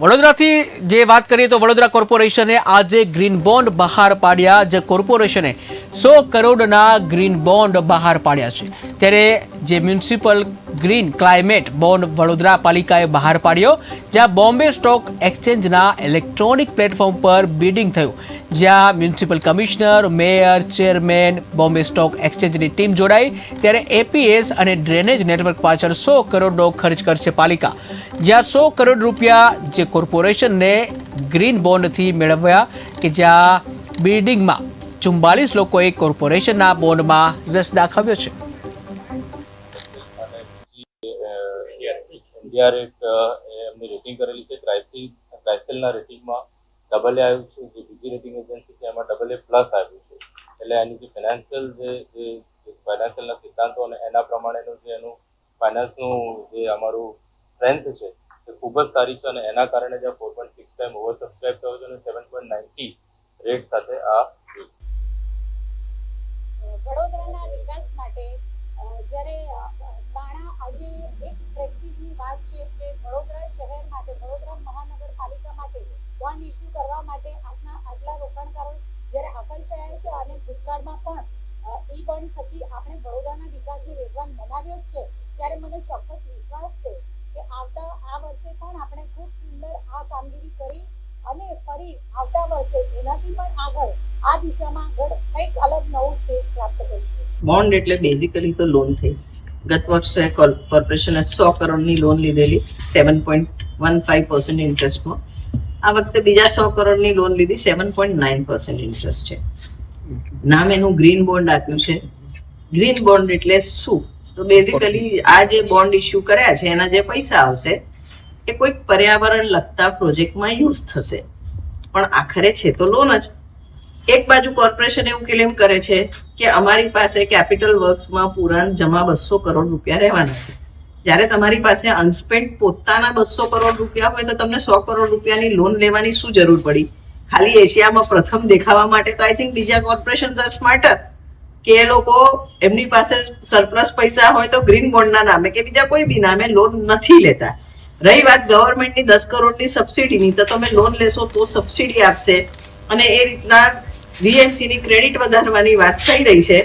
વડોદરાથી જે વાત કરીએ તો વડોદરા કોર્પોરેશને આજે ગ્રીન બોન્ડ બહાર પાડ્યા. જે કોર્પોરેશને સો કરોડના ગ્રીન બોન્ડ બહાર પાડ્યા છે. ત્યારે જે municipal green climate bond Vadodara પાલિકાએ બહાર પાડ્યો, જ્યાં બોમ્બે સ્ટોક એક્સચેન્જના ઇલેક્ટ્રોનિક પ્લેટફોર્મ પર બિડિંગ થયું. જ્યાં municipal commissioner, mayor, chairman, Bombay stock એક્સચેન્જની team જોડાઈ. ત્યારે એપીએસ અને ડ્રેનેજ નેટવર્ક પાછળ સો કરોડનો ખર્ચ કરશે પાલિકા. જ્યાં સો કરોડ રૂપિયા જે કોર્પોરેશનને ગ્રીન બોન્ડથી મેળવ્યા કે જ્યાં બિલ્ડિંગમાં ચુમ્બાલીસ લોકોએ કોર્પોરેશનના બોન્ડમાં રસ દાખવ્યો છે. ઇન્ડિયા રેટ એમની રેટિંગ કરેલી છે ક્રાઇસિલ રેટિંગમાં ડબલ એ આવ્યું છે, જે બીજી રેટિંગ એજન્સી છે, એમાં ડબલ એ પ્લસ આવ્યું છે. એટલે એની જે ફાઇનાન્શિયલ જે જે ફાઇનાન્શિયલના સિદ્ધાંતો અને એના પ્રમાણેનું જે એનું ફાઇનાન્સનું જે અમારું સ્ટ્રેન્થ છે, એ ખૂબ જ સારી છે અને એના કારણે જે four point six time over subscribe થયો છે અને સેવન પોઈન્ટ નાઇન્ટી રેટ સાથે આ વડોદરાના વિકાસ માટે અ, જ્યારે અ, નાણાં આજે એક પ્રેસ્ટીજની છે વડોદરા શહેર માટે, વડોદરા મહાનગરપાલિકા માટે બોન્ડ ઇસ્યુ કરવા માટે આજના આટલા રોકાણકારો જ્યારે આકર્ષાયા છે અને ભૂતકાળમાં પણ ઈ બોન્ડ થકી આપણે વડોદરાના વિકાસની વેગવાન બનાવ્યો છે, ત્યારે મને ચોક્કસ વિશ્વાસ છે કે આવતા, આ વર્ષે પણ આપણે ખૂબ સુંદર આ કામગીરી કરી અને ફરી આવતા વર્ષે એનાથી પણ આગળ આ દિશામાં આગળ કંઈક અલગ નવું સ્ટેજ પ્રાપ્ત કરીશું. બોન્ડ એટલે બેઝિકલી તો લોન થઈ. ગત વર્ષે કોર- કોર્પોરેશને સો કરોડની લોન લીધેલી seven point one five percent ઇન્ટરેસ્ટમાં આ વખતે બીજા સો કરોડની લોન લીધી seven point nine percent interest છે. નામ એનું ગ્રીન બોન્ડ આપ્યું છે. ગ્રીન બોન્ડ એટલે શું? તો બેઝિકલી આ જે બોન્ડ ઇસ્યુ કર્યા છે, એના જે પૈસા આવશે, એ કોઈક પર્યાવરણ લગતા પ્રોજેક્ટમાં યુઝ થશે. પણ આખરે છે તો લોન જ. એક બાજુ કોર્પોરેશન એવું ક્લેમ કરે છે કે અમારી પાસે કેપિટલ વર્ક્સમાં પુરાણ જમા બસો કરોડ રૂપિયા રહેવાના છે. જ્યારે તમારી પાસે અનસ્પેન્ડ પોતાના બસો કરોડ રૂપિયા હોય તો તમને સો કરોડ રૂપિયાની લોન લેવાની શું જરૂર પડી? ખાલી એશિયામાં પ્રથમ દેખાવા માટે તો આઈ થિંક બીજા કોર્પોરેશન આર સ્માર્ટર કે એ લોકો એમની પાસે સરપ્લસ પૈસા હોય તો ગ્રીન બોન્ડના નામે કે બીજા કોઈ બી નામે લોન નથી લેતા. રહી વાત ગવર્મેન્ટની દસ કરોડની સબસિડીની તો તમે લોન લેશો તો સબસિડી આપશે. અને એ રીતના વીએમસીની ક્રેડિટ વધારવાની વાત થઈ રહી છે.